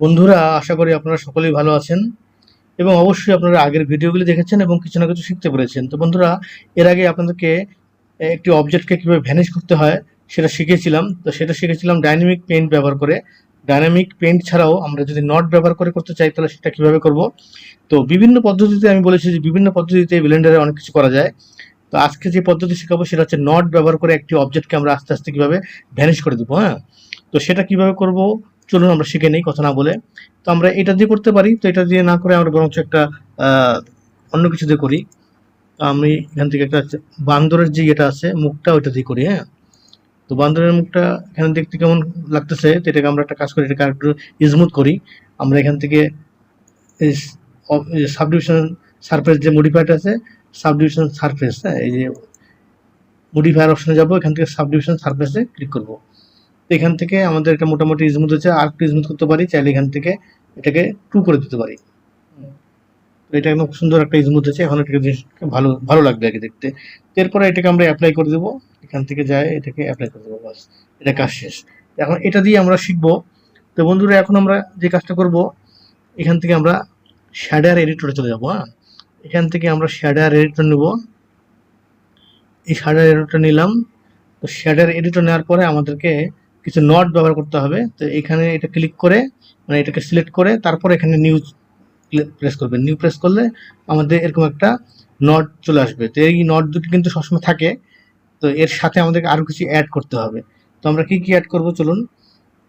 বন্ধুরা, আশা করি আপনারা সকলেই ভালো আছেন এবং অবশ্যই আপনারা আগের ভিডিওগুলি দেখেছেন এবং কিছু না কিছু শিখতে পেরেছেন। তো বন্ধুরা, এর আগে আপনাদেরকে একটি অবজেক্টকে কীভাবে ভ্যানিশ করতে হয় সেটা শিখেছিলাম। তো সেটা শিখেছিলাম ডাইনামিক পেইন্ট ব্যবহার করে। ডাইনামিক পেইন্ট ছাড়াও আমরা যদি নট ব্যবহার করে করতে চাই, তাহলে সেটা কীভাবে করব? তো বিভিন্ন পদ্ধতিতে আমি বলেছি যে বিভিন্ন পদ্ধতিতে ব্লেন্ডারে অনেক কিছু করা যায়। তো আজকে যে পদ্ধতি শেখাবো, সেটা হচ্ছে নট ব্যবহার করে একটি অবজেক্টকে আমরা আস্তে আস্তে কীভাবে ভ্যানিশ করে দেবো হ্যাঁ? তো সেটা কীভাবে করব? চলুন আমরা শিখে নেই, কথা না বলে। তো আমরা এটা দিয়ে করতে পারি, তো এটা দিয়ে না করে আমরা বরঞ্চ একটা অন্য কিছু দিয়ে করি। আমি এখান থেকে একটা বান্দরের যে ইয়েটা আছে, মুখটা ওইটা দিয়ে করি হ্যাঁ? তো বান্দরের মুখটা এখানে দেখতে কেমন লাগতেছে, তো এটাকে আমরা একটা কাজ করি, এটাকে একটু স্মুথ করি। আমরা এখান থেকে সাবডিভিশন সারফেস যে মডিফাইড আছে, সাবডিভিশন সারফেস হ্যাঁ? এই যে মডিফায়ার অপশনে যাব, এখান থেকে সাবডিভিশন সারফেসে ক্লিক করব। এখান থেকে আমাদের এটা মোটামুটি স্মুথ হচ্ছে। আর একটু স্মুথ করতে পারি চাইলে এখান থেকে এটাকে টু করে দিতে পারি। তো এটা একদম সুন্দর একটা স্মুথ হচ্ছে। এখন এটাকে জিনিসটা ভালো ভালো লাগবে আগে দেখতে। এরপরে এটাকে আমরা অ্যাপ্লাই করে দেবো। এখান থেকে যায় এটাকে অ্যাপ্লাই করে দেবো বাস। এটা কাজ শেষ। এখন এটা দিয়ে আমরা শিখব। তো বন্ধুরা এখন আমরা যে কাজটা করব এখান থেকে আমরা শ্যাডার এডিটরে চলে যাব হ্যাঁ? এখান থেকে আমরা শ্যাডার এডিটর নেব। এই শ্যাডার এডিটর নিলাম। তো শ্যাডার এডিটর নেওয়ার পরে আমাদেরকে কিছু নট ব্যবহার করতে হবে। তো এখানে এটা ক্লিক করে মানে এটাকে সিলেক্ট করে, তারপর এখানে নিউ প্রেস করবেন নিউ প্রেস করলে আমাদের এরকম একটা নট চলে আসবে। তো এই নট দুটি কিন্তু সবসময় থাকে। তো এর সাথে আমাদেরকে আরও কিছু অ্যাড করতে হবে। তো আমরা কি কি অ্যাড করব চলুন।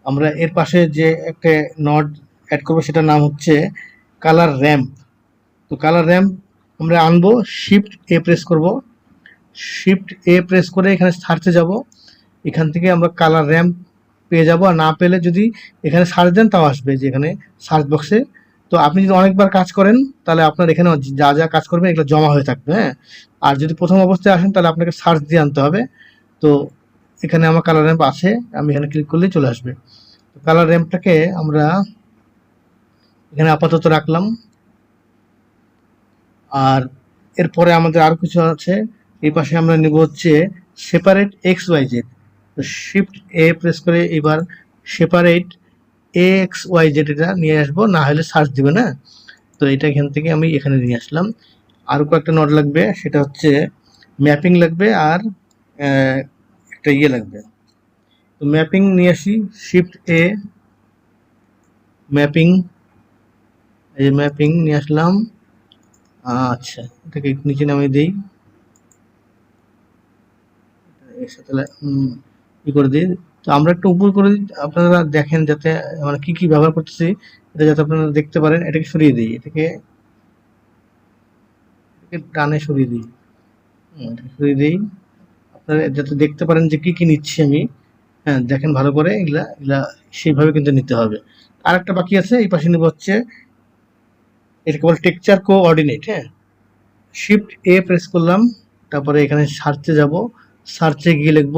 আমরা এর পাশে যে একটা নট অ্যাড করব সেটার নাম হচ্ছে কালার র্যাম্প তো কালার র্যাম্প আমরা আনব শিফট এ প্রেস করব। শিফট এ প্রেস করে এখানে সার্চে যাব। এখান থেকে আমরা কালার র্যাম্প পেয়ে যাব। আর না পেলে যদি এখানে সার্চ দেন তাও আসবে যে এখানে সার্চ বক্সে তো আপনি যদি অনেকবার কাজ করেন, তাহলে আপনার এখানে যা যা কাজ করবেন এগুলো জমা হয়ে থাকবে হ্যাঁ? আর যদি প্রথম অবস্থায় আসেন, তাহলে আপনাকে সার্চ দিয়ে আনতে হবে। তো এখানে আমার কালার র্যাম্প আছে, আমি এখানে ক্লিক করলেই চলে আসবে। কালার র্যাম্পটাকে আমরা এখানে আপাতত রাখলাম। আর এরপরে আমাদের আরও কিছু আছে। এই পাশে আমরা নেব হচ্ছে separate X Y Z shift এ প্রেস করে এবার সেপারেট এ এক্স ওয়াই জেড নিয়ে আসব, না হলে সার্চ দিবে না। তো এটা এখান থেকে আমি এখানে নিয়ে আসলাম। আরও কয়েকটা নোট লাগবে, সেটা হচ্ছে ম্যাপিং লাগবে আর একটা ইয়ে লাগবে। তো ম্যাপিং নিয়ে আসি শিফট এ ম্যাপিং এই ম্যাপিং নিয়ে আসলাম। আচ্ছা এটাকে নিচে নামিয়ে দিই। এর সাথে ই করে দিই। তো আমরা একটু উপর করে দিই, আপনারা দেখেন যাতে মানে কি কি ব্যবহার করতেছি, এটা যাতে আপনারা দেখতে পারেন, এটাকে সরিয়ে দিই, এটাকে ডানে সরিয়ে দিই। সরিয়ে দিই। আপনারা যাতে দেখতে পারেন যে কি কি নিচ্ছি আমি হ্যাঁ দেখেন ভালো করে, এগুলা এগুলা সেইভাবে কিন্তু নিতে হবে। আর একটা বাকি আছে, এই পাশে নিব হচ্ছে এটা কেবল টেকচার কোঅর্ডিনেট হ্যাঁ। শিফট এ প্রেস করলাম, তারপরে এখানে সার্চে যাব, সার্চে গিয়ে লিখব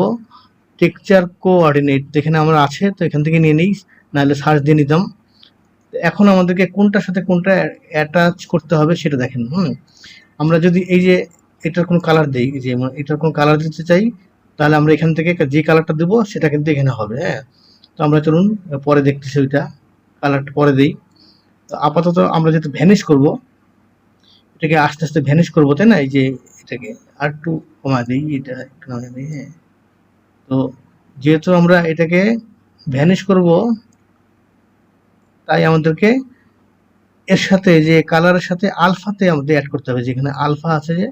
টেকচার কোঅর্ডিনেট এখানে আমার আছে, তো এখান থেকে নিয়ে নিই, নাহলে সার্চ দিয়ে নিতাম। এখন আমাদেরকে কোনটার সাথে কোনটা অ্যাটাচ করতে হবে সেটা দেখেন, হুম। আমরা যদি এই যে এটার কোনো কালার দিই যে এটার কোনো কালার দিতে চাই, তাহলে আমরা এখান থেকে যে কালারটা দেবো, সেটা কিন্তু এখানে হবে হ্যাঁ। তো আমরা চলুন, পরে দেখতেছি ওইটা কালারটা পরে দিই। তো আপাতত আমরা যেহেতু ভ্যানিশ করব, এটাকে আস্তে আস্তে ভ্যানিশ করব, তাই না? এই যে এটাকে আর একটু কমা দিই, এটা একটু হ্যাঁ। তো যেহেতু আমরা এটাকে ভ্যানিশ করব, তাই আমাদেরকে এর সাথে যে কালারের সাথে আলফাতে আমাদের অ্যাড করতে হবে, যেখানে আলফা আছে যে,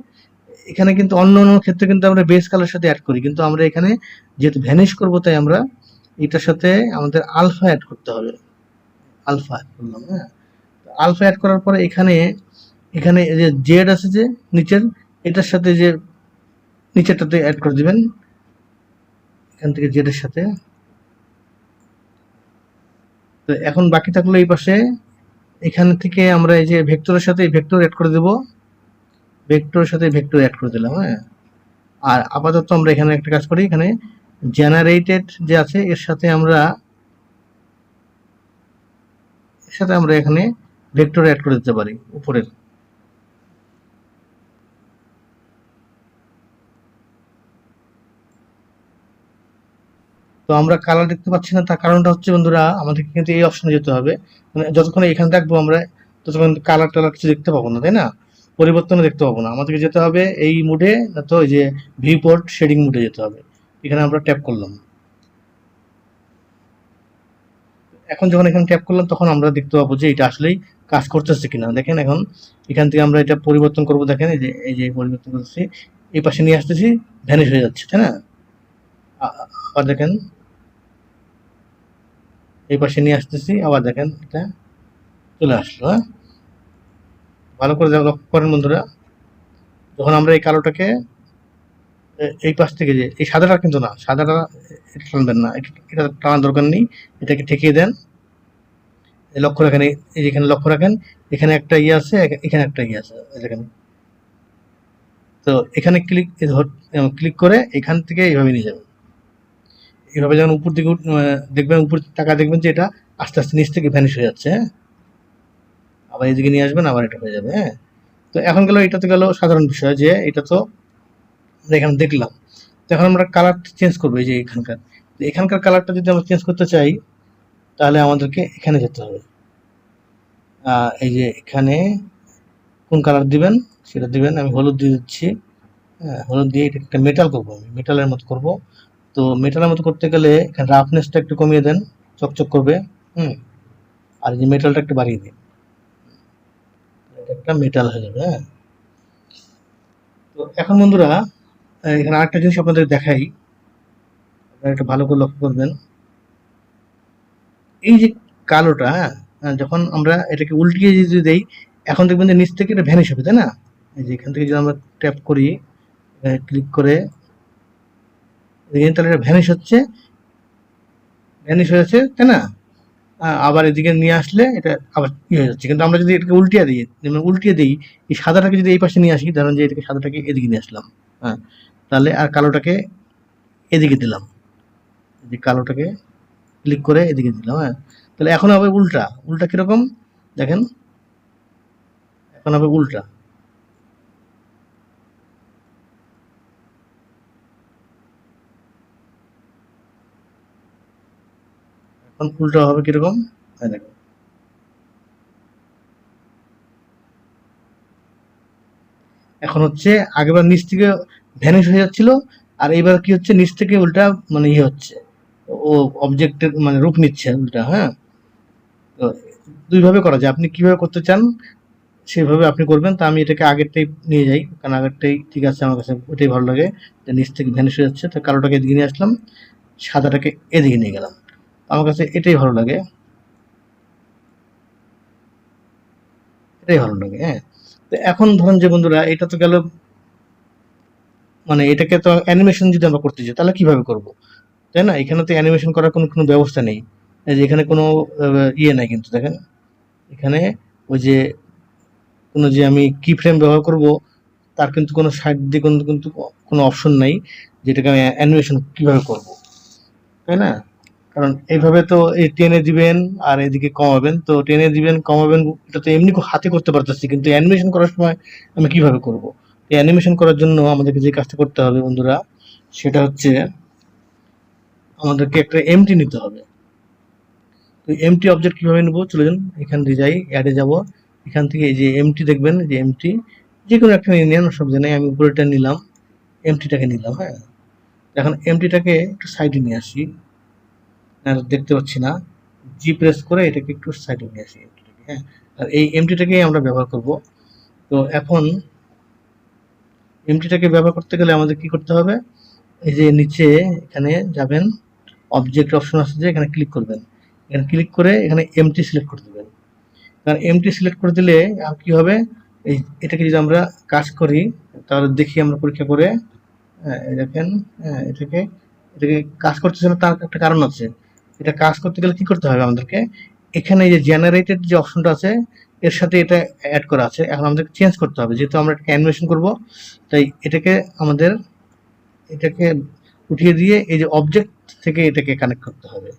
এখানে কিন্তু অন্য অন্য ক্ষেত্রে কিন্তু আমরা বেস কালার সাথে অ্যাড করি, কিন্তু আমরা এখানে যেহেতু ভ্যানিশ করব, তাই আমরা এটার সাথে আমাদের আলফা অ্যাড করতে হবে। আলফা অ্যাড করলাম হ্যাঁ? আলফা অ্যাড করার পরে এখানে এখানে যে জেড আছে যে, নিচের, এটার সাথে যে নিচেরটাতে অ্যাড করে দিবেন এখান থেকে জেড এর সাথে। তো এখন বাকি থাকল এই পাশে। এখান থেকে আমরা এই যে ভেক্টরের সাথে ভেক্টর অ্যাড করে দেব। ভেক্টরের সাথে ভেক্টর অ্যাড করে দিলাম হ্যাঁ। আর আপাতত আমরা এখানে একটা কাজ করি, এখানে জেনারেটেড যে আছে, এর সাথে আমরা এর সাথে আমরা এখানে ভেক্টর অ্যাড করে দিতে পারি, উপরের। তো আমরা কালার দেখতে পাচ্ছি না, তার কারণটা হচ্ছে বন্ধুরা আমাদেরকে কিন্তু এই অপশনে যেতে হবে। মানে যতক্ষণ এখানে থাকব আমরা, ততক্ষণ কালার টালার কিছু দেখতে পাবো না, তাই না? পরিবর্তন দেখতে পাবো না। আমাদেরকে যেতে হবে এই মুডে না তো এই যে ভিউপোর্ট শেডিং মুডে যেতে হবে। এখানে আমরা ট্যাপ করলাম। এখন যখন এখানে ট্যাপ করলাম, তখন আমরা দেখতে পাবো যে এটা আসলেই কাজ করতেছে কিনা। দেখেন এখন, এখান থেকে আমরা এটা পরিবর্তন করব, দেখেন এই যে এই যে পরিবর্তন করতেছি। এই পাশে নিয়ে আসতেছি ভ্যানিশ হয়ে যাচ্ছে, তাই না? আবার দেখেন এই পাশে নিয়ে আসতেছি। আবার দেখেন এটা চলে আসলো হ্যাঁ? ভালো করে লক্ষ্য করেন বন্ধুরা, যখন আমরা এই কালোটাকে এই পাশ থেকে যে, এই সাদাটা কিন্তু না, সাদাটা এটা টানবেন না, এটা টানার দরকার নেই, এটাকে ঠেকিয়ে দেন। লক্ষ্য রাখেন, এই এই যে এখানে লক্ষ্য রাখেন, এখানে একটা ইয়ে আছে এখানে একটা ইয়ে আছে দেখেন। তো এখানে ক্লিক ক্লিক করে এখান থেকে এইভাবে নিয়ে যাবেন। এইভাবে যখন উপর দিকে দেখবেন, উপর টাকা দেখবেন যে এটা আস্তে আস্তে নিচ থেকে ভ্যানিশ হয়ে যাচ্ছে হ্যাঁ? আবার এদিকে নিয়ে আসবেন, আবার এটা হয়ে যাবে হ্যাঁ? তো এখন গেল, এটা তো গেল সাধারণ বিষয় যে এটা তো এখানে দেখলাম। তো এখন আমরা কালার চেঞ্জ করব, এই যে এখানকার। এখানকার কালারটা যদি আমরা চেঞ্জ করতে চাই, তাহলে আমাদেরকে এখানে যেতে হবে। এই যে এখানে কোন কালার দিবেন, সেটা দিবেন, আমি হলুদ দিয়ে দিচ্ছি হ্যাঁ হলুদ দিয়ে এটা একটা মেটাল করব আমি মেটালের মতো করব। তো মেটালের মতো করতে গেলে এখানে রাফনেসটা একটু কমিয়ে দেন চকচক করবে হুম? আর যে মেটালটা একটু বাড়িয়ে দিন। এটা একটা মেটাল হয়ে যাবে হ্যাঁ? তো এখন বন্ধুরা এখানে আরেকটা জিনিস আপনাদের দেখাই। আপনারা একটু ভালো করে লক্ষ্য করবেন। এই যে কালোটা হ্যাঁ আহ, যখন আমরা এটাকে উল্টিয়ে যদি দেই এখন দেখবেন যে নিচ থেকে এটা ভ্যানিশ হবে তাই না? এই যে এখান থেকে যদি আমরা ট্যাপ করি ক্লিক করে দেখেন তাহলে এটা ভ্যানিশ হচ্ছে। ভ্যানিশ হয়েছে তাই না? আবার এদিকে নিয়ে আসলে এটা আবার ই হয়ে যাচ্ছে। কিন্তু আমরা যদি এটাকে উল্টিয়ে দিই, যেমন উল্টিয়ে দিই, এই সাদাটাকে যদি এই পাশে নিয়ে আসি, ধরুন যে এটাকে সাদাটাকে এদিকে নিয়ে আসলাম হ্যাঁ তাহলে আর কালোটাকে এদিকে দিলাম। যে কালোটাকে ক্লিক করে এদিকে দিলাম হ্যাঁ। তাহলে এখন হবে উল্টা। উল্টা কীরকম? দেখেন, এখন হবে উল্টা। এখন উল্টা হবে কীরকম? দেখো। এখন হচ্ছে আগেবার নিচ থেকে ভ্যানিশ হয়ে যাচ্ছিল, আর এইবার কি হচ্ছে? নিচ থেকে উল্টা মানে ইয়ে হচ্ছে। ও অবজেক্টের মানে রূপ নিচ্ছে উল্টা হ্যাঁ? তো দুইভাবে করা যায়। আপনি কীভাবে করতে চান, সেভাবে আপনি করবেন। তা আমি এটাকে আগেরটাই নিয়ে যাই, কারণ আগেরটাই ঠিক আছে আমার কাছে, ওটাই ভালো লাগে। যে নিচ থেকে ভ্যানিশ হয়ে যাচ্ছে, তো কালোটাকে এদিকে নিয়ে আসলাম, সাদাটাকে এদিকে নিয়ে গেলাম। আমার কাছে এটাই ভালো লাগে। এটাই ভালো লাগে হ্যাঁ। এখন ধরুন যে বন্ধুরা, এটা তো গেল মানে এটাকে তো অ্যানিমেশন যদি আমরা করতে চাই তাহলে কীভাবে করব? তাই না? এখানে তো অ্যানিমেশন করার কোনো কোনো ব্যবস্থা নেই। যে এখানে কোনো ইয়ে নাই কিন্তু, দেখেন। এখানে ওই যে, কোনো যে আমি কি ফ্রেম ব্যবহার করব, তার কিন্তু কোনো সাইড দিয়ে কোনো, কিন্তু কোনো অপশন নাই, যেটাকে আমি অ্যানিমেশন কীভাবে করব? তাই না? কারণ এইভাবে তো এই টেনে দিবেন আর এদিকে কমাবেন। তো টেনে দিবেন, কমাবেন, এটা তো এমনি হাতে করতে পারতেছি, কিন্তু অ্যানিমেশন করার সময় আমি কীভাবে করব? এই অ্যানিমেশন করার জন্য আমাদেরকে যে কাজটা করতে হবে বন্ধুরা, সেটা হচ্ছে আমাদেরকে একটা এমটি নিতে হবে। তো এমটি অবজেক্ট কীভাবে নেব? চলে যান, এখান দিয়ে যাই অ্যাডে যাব। এখান থেকে এই যে এমটি দেখবেন যে এমটি যে কোনো একটা নিয়ে নেন, সব জানাই আমি উপরেটা নিলাম এমটিটাকে নিলাম হ্যাঁ। এখন এমটিটাকে একটু সাইডে নিয়ে আসি। আর দেখতে পাচ্ছি না। জি প্রেস করে এটাকে একটু সাইডে নিয়ে আসি হ্যাঁ। আর এই এমটিটাকেই আমরা ব্যবহার করব। তো এখন এমটিটাকে ব্যবহার করতে গেলে আমাদের কি করতে হবে? এই যে নিচে এখানে যাবেন অবজেক্ট অপশন আছে যে এখানে ক্লিক করবেন। এখানে ক্লিক করে এখানে এমটি সিলেক্ট করে দেবেন। কারণ এমটি সিলেক্ট করে দিলে কি হবে? এই এটাকে যদি আমরা কাজ করি তাহলে দেখি আমরা পরীক্ষা করে হ্যাঁ, দেখেন হ্যাঁ, এটাকে এটাকে কাজ করতেছে না তার একটা কারণ আছে। এটা কাজ করতে গেলে কি করতে হবে আমাদেরকে? এখানে যে জেনারেটেড যে অপশনটা আছে, এর সাথে এটা অ্যাড করা আছে। এখন আমাদেরকে চেঞ্জ করতে হবে। যেহেতু আমরা এটাকে অ্যানিমেশন করব, তাই এটাকে আমাদের, এটাকে উঠিয়ে দিয়ে এই যে অবজেক্ট থেকে এটাকে কানেক্ট করতে হবে।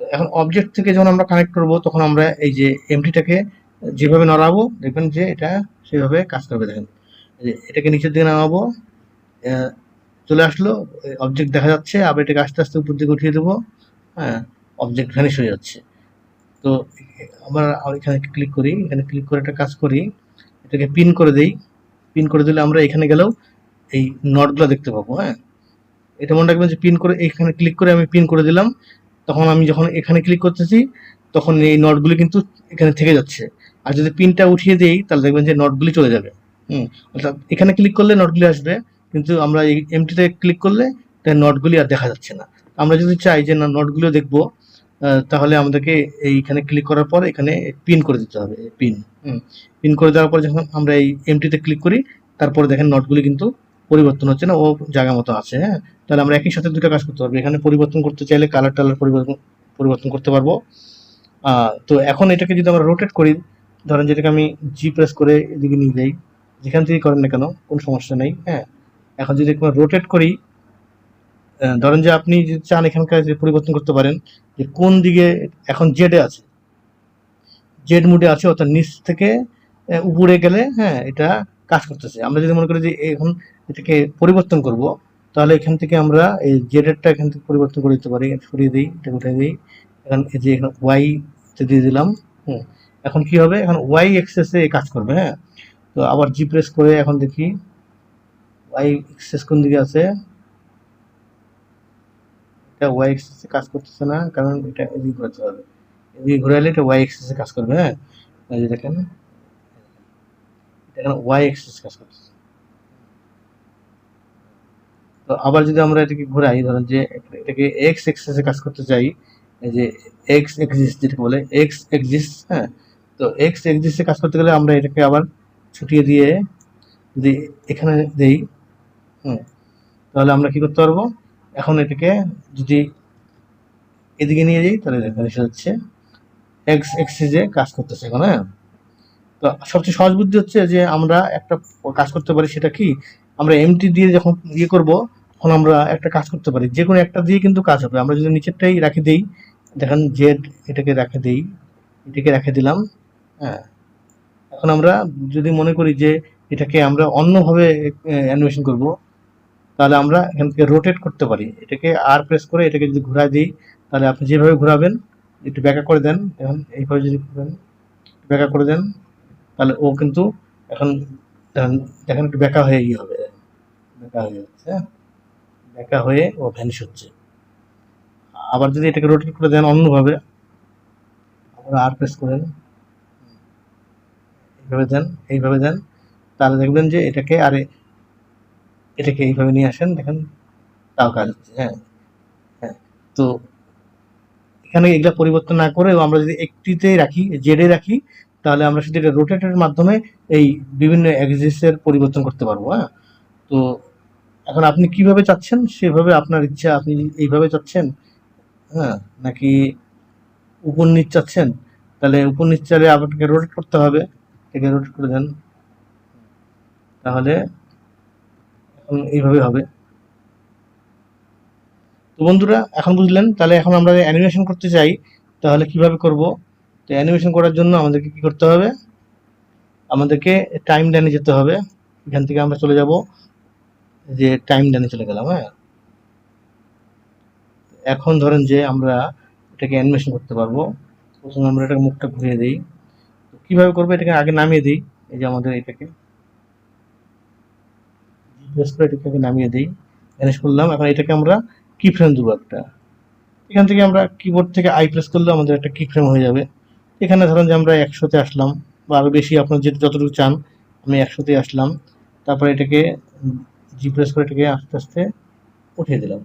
এখন অবজেক্ট থেকে যখন আমরা কানেক্ট করব, তখন আমরা এই যে এমটিটাকে যেভাবে নড়াবো, দেখবেন যে এটা সেভাবে কাজ করবে। দেখেন এটাকে নিচের দিকে নামাবো চলে আসলো অবজেক্ট দেখা যাচ্ছে, আবার এটাকে আস্তে আস্তে উপর দিকে উঠিয়ে দেবো। হ্যাঁ অবজেক্ট ভ্যানিশ হয়ে যাচ্ছে। তো আমরা এখানে ক্লিক করি, এখানে ক্লিক করে একটা কাজ করি, এটাকে পিন করে দেই। পিন করে দিলে আমরা এখানে গেলেও এই নটগুলো দেখতে পাবো হ্যাঁ। এটা মনে রাখবেন যে পিন করে, এখানে ক্লিক করে আমি পিন করে দিলাম। তখন আমি যখন এখানে ক্লিক করতেছি, তখন এই নটগুলি কিন্তু এখানে থেকে যাচ্ছে। আর যদি পিনটা উঠিয়ে দিই, তাহলে দেখবেন যে নটগুলি চলে যাবে। হুম, অর্থাৎ এখানে ক্লিক করলে নটগুলি আসবে, কিন্তু আমরা এই এমটিতে ক্লিক করলে তাই নটগুলি আর দেখা যাচ্ছে না। আমরা যদি চাই যে না, নোটগুলো দেখব তাহলে আমাদেরকে এইখানে ক্লিক করার পর এখানে পিন করে দিতে হবে পিন পিন করে দেওয়ার পর যখন আমরা এই এমটিতে ক্লিক করি, তারপরে দেখেন নোটগুলি কিন্তু পরিবর্তন হচ্ছে না, ও জায়গা মতো আছে হ্যাঁ? তাহলে আমরা একই সাথে দুটো কাজ করতে পারব। এখানে পরিবর্তন করতে চাইলে কালার টালার পরিবর্তন পরিবর্তন করতে পারব। তো এখন এটাকে যদি আমরা রোটেট করি, ধরেন যেটাকে আমি জি প্রেস করে এদিকে নিয়ে যাই, যেখান থেকে করেন না কেন, কোনো সমস্যা নেই হ্যাঁ? এখন যদি রোটেট করি ধরেন যে আপনি চান এখানকার যে পরিবর্তন করতে পারেন, যে কোন দিকে এখন জেডে আছে? জেড মুডে আছে, অর্থাৎ নিচ থেকে উপরে গেলে হ্যাঁ এটা কাজ করতেছে। আমরা যদি মনে করি যে এখন এটাকে পরিবর্তন করব, তাহলে এখান থেকে আমরা এই জেডেরটা এখান থেকে পরিবর্তন করে দিতে পারি। সরিয়ে দিই এটা উঠিয়ে দিই। এখন এই যে এখানে ওয়াই দিয়ে দিলাম, হুম, এখন কি হবে? এখন ওয়াই এক্সেসে কাজ করবে হ্যাঁ। তো আবার জি প্রেস করে এখন দেখি ওয়াই এক্সেস কোন দিকে আছে? এটা ওয়াই এক্সেসে কাজ করতেছে না, কারণ এটা এদিকে ঘোরাতে হবে। এদিকে ঘোরালে এটা ওয়াই এক্সেসে কাজ করবে হ্যাঁ? এই দেখেন, এটা এখন ওয়াই এক্সেস কাজ করতেছে। তো আবার যদি আমরা এটাকে ঘোরাই, ধরেন যে এটাকে এক্স এক্সেসে কাজ করতে চাই, এই যে এক্স এক্সিস যেটাকে বলে এক্স এক্সিস হ্যাঁ? তো এক্স এক্সিসে কাজ করতে গেলে আমরা এটাকে আবার ছুটিয়ে দিয়ে যদি এখানে দেই, হুম, তাহলে আমরা কি করতে পারব? এখন এটাকে যদি এদিকে নিয়ে যাই, তাহলে দেখেন এসে হচ্ছে এক্স এক্সিসে কাজ করতেছে এখন হ্যাঁ? তো সবচেয়ে সহজ বুদ্ধি হচ্ছে যে আমরা একটা কাজ করতে পারি সেটা কি? আমরা এমটি দিয়ে যখন ইয়ে করব, তখন আমরা একটা কাজ করতে পারি। যে কোনো একটা দিয়ে কিন্তু কাজ হবে। আমরা যদি নিচেরটাই রাখে দেই, দেখেন জেড এটাকে রেখে দেই, এটাকে রেখে দিলাম হ্যাঁ? এখন আমরা যদি মনে করি যে এটাকে আমরা অন্যভাবে অ্যানিমেশন করব তাহলে আমরা এখান থেকে রোটেট করতে পারি। এটাকে আর প্রেস করে এটাকে যদি ঘোরা দিই, তাহলে আপনি যেভাবে ঘোরাবেন, একটু ব্যাকা করে দেন। এখন এইভাবে যদি ব্যাকা করে দেন, তাহলে ও কিন্তু এখন দেখেন একটু ব্যাকা হয়ে ইয়ে হবে। ব্যাকা হয়ে যাচ্ছে ব্যাকা হয়ে ও ভ্যানিশ হচ্ছে। আবার যদি এটাকে রোটেট করে দেন অন্যভাবে, আবার আর প্রেস করেন। এইভাবে দেন এইভাবে দেন। তাহলে দেখবেন যে এটাকে আরে এটাকে এইভাবে নিয়ে আসেন, দেখেন, তাও কাজ হচ্ছে হ্যাঁ হ্যাঁ। তো এখানে এগুলা পরিবর্তন না করে আমরা যদি একটিতে রাখি, জেডে রাখি, তাহলে আমরা এটা রোটেটের মাধ্যমে এই বিভিন্ন এক্সিসের পরিবর্তন করতে পারব হ্যাঁ। তো এখন আপনি কীভাবে চাচ্ছেন? সেভাবে আপনার ইচ্ছা, আপনি এইভাবে চাচ্ছেন হ্যাঁ নাকি উপর নিচ চাচ্ছেন? তাহলে উপর নিচ চাইলে আপনাকে রোটেট করতে হবে। এটাকে রোটেট করে দেন। তাহলে এইভাবে হবে। তো বন্ধুরা, এখন বুঝলেন, তাহলে এখন আমরা অ্যানিমেশন করতে চাই, তাহলে কীভাবে করব? তো অ্যানিমেশন করার জন্য আমাদেরকে কি করতে হবে? আমাদেরকে টাইম লাইনে যেতে হবে। এখান থেকে আমরা চলে যাব, যে টাইম লাইনে চলে গেলাম হ্যাঁ। এখন ধরেন যে আমরা এটাকে অ্যানিমেশন করতে পারব। প্রথমে আমরা এটাকে মুখটা ঘুরিয়ে দিই। কীভাবে করব? এটাকে আগে নামিয়ে দিই। এই যে আমাদের এটাকে। প্রেস করে এটাকে নামিয়ে দিই। ম্যানেজ করলাম এখন এটাকে আমরা কি ফ্রেম দেবো একটা। এখান থেকে আমরা কিবোর্ড থেকে আই প্রেস করলে আমাদের একটা কি ফ্রেম হয়ে যাবে। এখানে ধরেন যে আমরা একশোতে আসলাম, বা আরও বেশি, আপনার যে যতটুকু চান, আমি একশোতে আসলাম। তারপরে এটাকে জি প্রেস করে এটাকে আস্তে আস্তে উঠিয়ে দিলাম।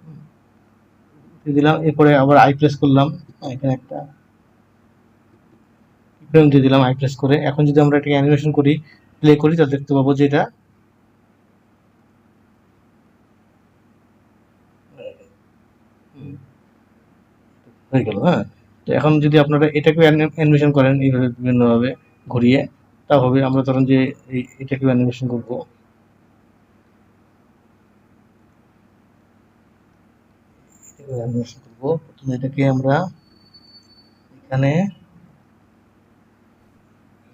উঠিয়ে দিলাম, এরপরে আবার আই প্রেস করলাম। এখানে একটা ফ্রেম দিয়ে দিলাম আই প্রেস করে। এখন যদি আমরা এটাকে অ্যানিমেশন করি প্লে করি, তাহলে দেখতে পাবো যে এটা হয়ে গেল হ্যাঁ? তো এখন যদি আপনারা এটাকেও অ্যানিমেশন করেন এইভাবে বিভিন্নভাবে ঘুরিয়ে তা হবে আমরা ধরেন যে এই এটাকেও অ্যানিমেশন করব। অ্যানিমেশন করব। প্রথমে এটাকে আমরা এখানে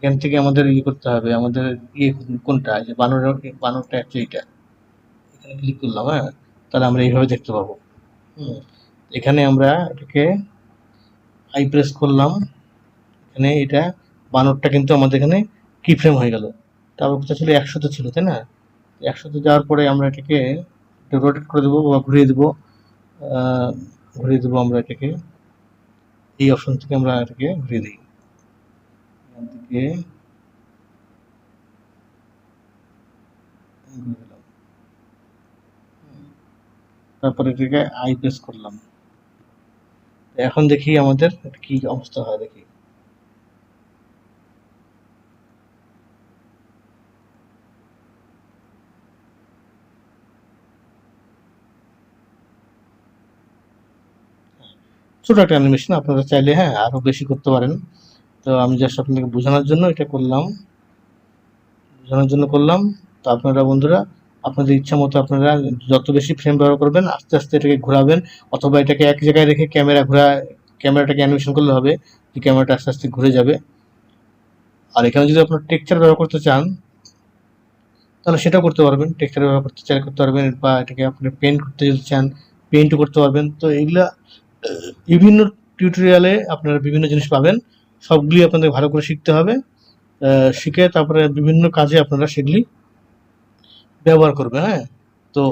এখান থেকে আমাদের ইয়ে করতে হবে আমাদের ইয়ে কোনটা? যে বানর বানরটা হচ্ছে এইটা এখানে ক্লিক করলাম হ্যাঁ? তাহলে আমরা এইভাবে দেখতে পাবো। হুম, এখানে আমরা এটাকে আই প্রেস করলাম। এখানে এটা বানরটা কিন্তু আমাদের এখানে কি ফ্রেম হয়ে গেল। তারপর কোথায় ছিল একশোতে ছিল, তাই না? একশোতে যাওয়ার পরে আমরা এটাকে রোটেট করে দেবো বা ঘুরিয়ে দেবো। ঘুরিয়ে দেবো আমরা এটাকে। এই অপশন থেকে আমরা এটাকে ঘুরিয়ে দিই। তারপরে এটাকে আই প্রেস করলাম। এখন দেখি আমাদের কি অবস্থা হয় দেখি। ছোট একটা অ্যানিমেশন আপনারা চাইলে হ্যাঁ আরও বেশি করতে পারেন। তো আমি জাস্ট আপনাকে বোঝানোর জন্য এটা করলাম। বোঝানোর জন্য করলাম। তো আপনারা বন্ধুরা আপনাদের ইচ্ছা মতো আপনারা যত বেশি ফ্রেম ব্যবহার করবেন, আস্তে আস্তে এটাকে ঘোরাবেন, অথবা এটাকে এক জায়গায় রেখে ক্যামেরা ঘোরা ক্যামেরাটাকে অ্যানিমেশন করলে হবে যে ক্যামেরাটা আস্তে আস্তে ঘুরে যাবে। আর এখানে যদি আপনার টেক্সচার ব্যবহার করতে চান, তাহলে সেটাও করতে পারবেন। টেক্সচার ব্যবহার করতে চাইলে করতে পারবেন, বা এটাকে আপনি পেন্ট করতে যদি চান পেন্টও করতে পারবেন। তো এগুলা বিভিন্ন টিউটোরিয়ালে আপনারা বিভিন্ন জিনিস পাবেন। সবগুলি আপনাদের ভালো করে শিখতে হবে। শিখে তারপরে বিভিন্ন কাজে আপনারা সেগুলি ব্যবহার করবে হ্যাঁ? তো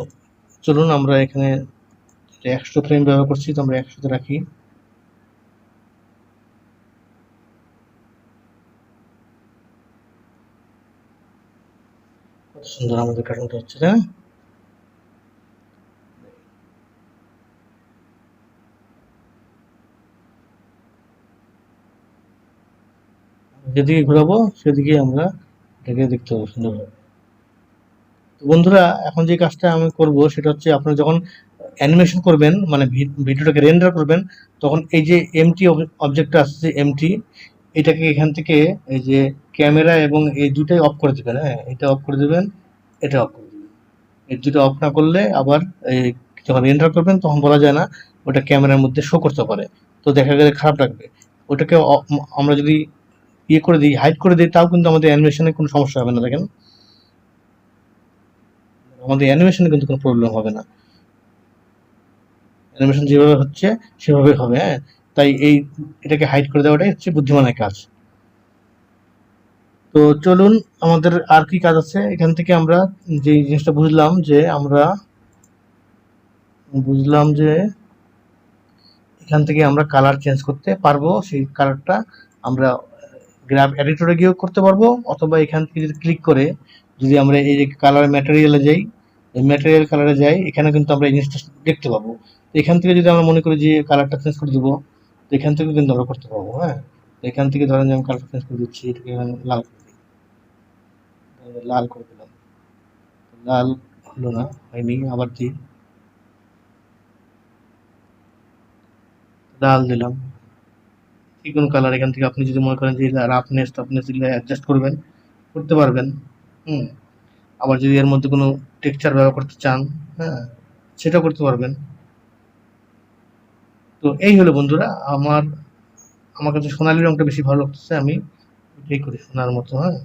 চলুন আমরা এখানে একশো ফ্রেম ব্যবহার করছি, তো আমরা একশোতে রাখি। সুন্দর আমাদের কার্টুনটা হচ্ছে তাই না যেদিকে ঘোরাবো সেদিকে আমরা এটাকে দেখতে পাবো সুন্দরভাবে। বন্ধুরা, এখন যে কাজটা আমি করব সেটা হচ্ছে আপনারা যখন অ্যানিমেশন করবেন মানে ভিডিওটাকে রেন্ডার করবেন, তখন এই যে এমটি অবজেক্টটা আসছে এমটি এটাকে এখান থেকে এই যে ক্যামেরা এবং এই দুটাই অফ করে দেবেন হ্যাঁ এটা অফ করে দেবেন, এটা অফ করে দেবেন। এই দুটো অফ না করলে আবার এই যখন রেন্ডার করবেন, তখন বলা যায় না ওটা ক্যামেরার মধ্যে শো করতে পারে। তো দেখা গেলে খারাপ লাগবে। ওটাকে আমরা যদি ইয়ে করে দিই হাইড করে দিই, তাও কিন্তু আমাদের অ্যানিমেশনে কোনো সমস্যা হবে না, দেখেন। আমাদের অ্যানিমেশনে কিন্তু কোনো প্রবলেম হবে না। অ্যানিমেশন যেভাবে হচ্ছে, সেভাবে হবে হ্যাঁ? তাই এই, এটাকে হাইড করে দেওয়াটাই হচ্ছে বুদ্ধিমানের কাজ। তো চলুন, আমাদের আর কি কাজ আছে? এখান থেকে আমরা যে জিনিসটা বুঝলাম যে আমরা, বুঝলাম যে এখান থেকে আমরা কালার চেঞ্জ করতে পারব, সেই কালারটা আমরা গ্রাফ এডিটরে গিয়েও করতে পারব, অথবা এখান থেকে যদি ক্লিক করে যদি আমরা এই যে কালার ম্যাটেরিয়ালে যাই ম্যাটেরিয়াল কালারে যাই, এখানে কিন্তু আমরা এই জিনিসটা দেখতে পাবো। এখান থেকে যদি আমরা মনে করি যে কালারটা চেঞ্জ করে দেবো, তো এখান থেকে কিন্তু আমরা করতে পারব হ্যাঁ? এখান থেকে ধরেন যে আমি কালারটা চেঞ্জ করে দিচ্ছি, এটাকে লাল করে লাল করে দিলাম। লাল হলো না, হয়নি, আবার দিই। লাল দিলাম। যে কোনো কালার এখান থেকে আপনি যদি মনে করেন যে রাফনেস টাফনেস এগুলো অ্যাডজাস্ট করবেন, করতে পারবেন। হুম। আবার যদি এর মধ্যে কোনো টেক্সচার ব্যবহার করতে চান হ্যাঁ সেটাও করতে পারবেন। তো এই হলো বন্ধুরা, আমার আমার কাছে সোনালি রঙটা বেশি ভালো লাগতেছে, আমি এটাই করি, সোনার মতো হ্যাঁ।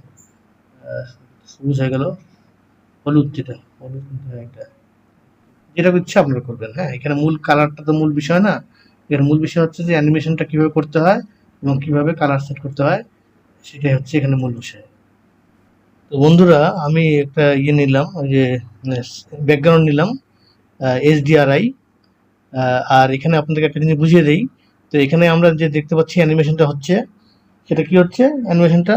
সবুজ হয়ে গেল, হলুদ যেটা, হলুদ কিন্তু একটা, যেটা ইচ্ছা আপনারা করবেন হ্যাঁ। এখানে মূল কালারটা তো মূল বিষয় না, এর মূল বিষয় হচ্ছে যে অ্যানিমেশনটা কীভাবে করতে হয় এবং কীভাবে কালার সেট করতে হয়, সেটাই হচ্ছে এখানে মূল বিষয়। তো বন্ধুরা, আমি একটা ইয়ে নিলাম, ওই যে ব্যাকগ্রাউন্ড নিলাম এইচডিআরআই আর এখানে আপনাদেরকে একটা জিনিস বুঝিয়ে দেই। তো এখানে আমরা যে দেখতে পাচ্ছি অ্যানিমেশনটা হচ্ছে, সেটা কি হচ্ছে? অ্যানিমেশনটা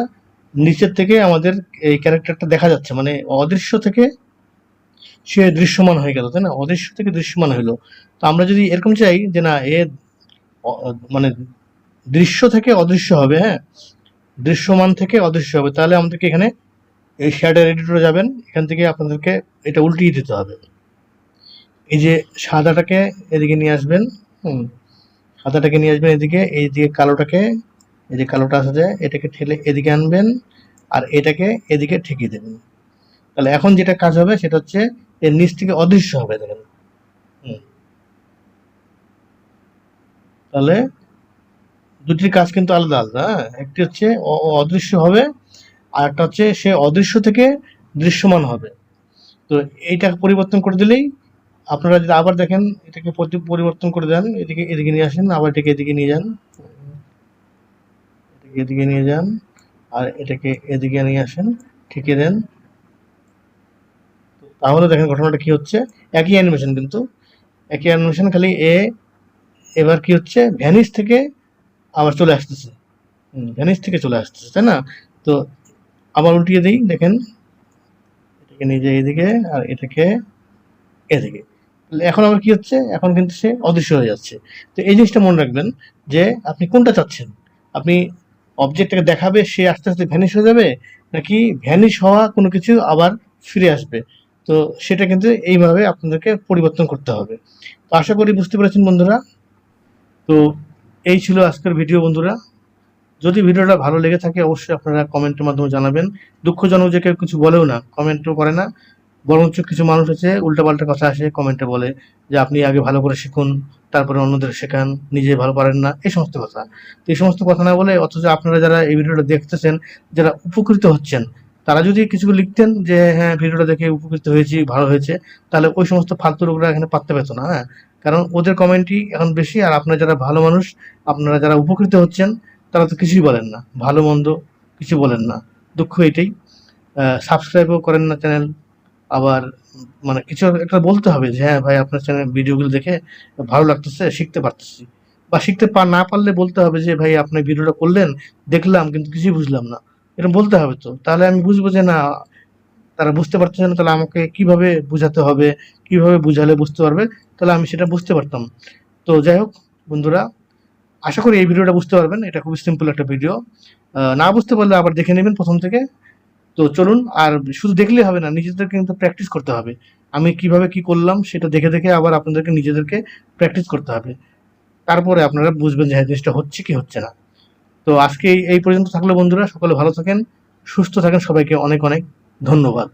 নিচের থেকে আমাদের এই ক্যারেক্টারটা দেখা যাচ্ছে মানে অদৃশ্য থেকে সে দৃশ্যমান হয়ে গেল, তাই না? অদৃশ্য থেকে দৃশ্যমান হলো। তো আমরা যদি এরকম চাই যে, না, এ মানে দৃশ্য থেকে অদৃশ্য হবে হ্যাঁ? দৃশ্যমান থেকে অদৃশ্য হবে, তাহলে আমাদেরকে এখানে এই শ্যাডার এডিটরে যাবেন, এখান থেকে আপনাদেরকে এটা উল্টিয়ে দিতে হবে। এই যে সাদাটাকে এদিকে নিয়ে আসবেন, হুম, সাদাটাকে নিয়ে আসবেন এদিকে এইদিকে কালোটাকে, এই যে কালোটা আছে যে, এটাকে ঠেলে এদিকে আনবেন, আর এটাকে এদিকে ঠেকিয়ে দেবেন। তাহলে এখন যেটা কাজ হবে সেটা হচ্ছে এর নিচ থেকে অদৃশ্য হবে, দেখেন। তাহলে দুটির কাজ কিন্তু আলাদা আলাদা হ্যাঁ? একটি হচ্ছে অদৃশ্য হবে আর একটা হচ্ছে সে অদৃশ্য থেকে দৃশ্যমান হবে। তো এইটা পরিবর্তন করে দিলেই আপনারা যদি আবার দেখেন, এটাকে পরিবর্তন করে দেন, এদিকে এদিকে নিয়ে আসেন, আবার এটাকে এদিকে নিয়ে যান। এটাকে এদিকে নিয়ে যান, আর এটাকে এদিকে নিয়ে আসেন, ঠিকিয়ে দেন। তাহলে দেখেন ঘটনাটা কি হচ্ছে? একই অ্যানিমেশন কিন্তু। একই অ্যানিমেশন খালি এ, এবার কি হচ্ছে? ভ্যানিস থেকে আবার চলে আসতেছে। ভ্যানিস থেকে চলে আসতেছে, তাই না? তো আবার উল্টিয়ে দিই, দেখেন। এটাকে নিয়ে যাই এদিকে আর এটাকে এদিকে। এখন আবার কি হচ্ছে? এখন কিন্তু সে অদৃশ্য হয়ে যাচ্ছে। তো এই জিনিসটা মনে রাখবেন যে আপনি কোনটা চাচ্ছেন? আপনি অবজেক্টটাকে দেখাবে, সে আস্তে আস্তে ভ্যানিশ হয়ে যাবে, নাকি ভ্যানিশ হওয়া কোনো কিছু আবার ফিরে আসবে? তো সেটা কিন্তু এইভাবে আপনাদেরকে পরিবর্তন করতে হবে। তো আশা করি বুঝতে পেরেছেন বন্ধুরা। তো এই ছিল আজকের ভিডিও বন্ধুরা। যদি ভিডিওটা ভালো লেগে থাকে, অবশ্যই আপনারা কমেন্টের মাধ্যমে জানাবেন। দুঃখজনক যে কেউ কিছু বলেও না, কমেন্টও করে না। বরঞ্চ কিছু মানুষ আছে, উল্টাপাল্টা কথা আসে, কমেন্টে বলে যে, আপনি আগে ভালো করে শিখুন, তারপরে অন্যদের শেখান নিজে ভালো পারেন না। এই সমস্ত কথা। তো এই সমস্ত কথা না বলে, অথচ আপনারা যারা এই ভিডিওটা দেখতেছেন, যারা উপকৃত হচ্ছেন, তারা যদি কিছু লিখতেন যে হ্যাঁ ভিডিওটা দেখে উপকৃত হয়েছি, ভালো হয়েছে, তাহলে ওই সমস্ত ফালতু লোকরা এখানে পাততে পেত না হ্যাঁ? কারণ ওদের কমেন্টই এখন বেশি, আর আপনারা যারা ভালো মানুষ, আপনারা যারা উপকৃত হচ্ছেন তারা তো কিছুই বলেন না। ভালো, মন্দ কিছু বলেন না। দুঃখ এটাই। সাবস্ক্রাইবও করেন না চ্যানেল আবার মানে কিছু একটা বলতে হবে যে হ্যাঁ ভাই, আপনার চ্যানেল ভিডিওগুলো দেখে ভালো লাগতেছে, শিখতে পারতেছি। বা শিখতে না পারলে বলতে হবে যে, ভাই, আপনি ভিডিওটা করলেন, দেখলাম, কিন্তু কিছুই বুঝলাম না। এরকম বলতে হবে তো। তাহলে আমি বুঝব যে, না, তারা বুঝতে পারতেছে না, তাহলে আমাকে কীভাবে বুঝাতে হবে? কীভাবে বুঝালে বুঝতে পারবে? তাহলে আমি সেটা বুঝতে পারতাম। তো যাই হোক, বন্ধুরা আশা করি এই ভিডিওটা বুঝতে পারবেন। এটা খুব সিম্পল একটা ভিডিও না বুঝতে পারলে আবার দেখে নেবেন প্রথম থেকে। তো চলুন, আর শুধু দেখলেই হবে না নিজেদের কিন্তু প্র্যাকটিস করতে হবে। আমি কীভাবে কি করলাম, সেটা দেখে দেখে আবার আপনাদেরকে, নিজেদেরকে প্র্যাকটিস করতে হবে। তারপরে আপনারা বুঝবেন যে হ্যাঁ জিনিসটা হচ্ছে কি হচ্ছে না। তো আজকে এই- এই পর্যন্ত থাকলে বন্ধুরা, সকলে ভালো থাকেন, সুস্থ থাকেন, সবাইকে অনেক অনেক ধন্যবাদ।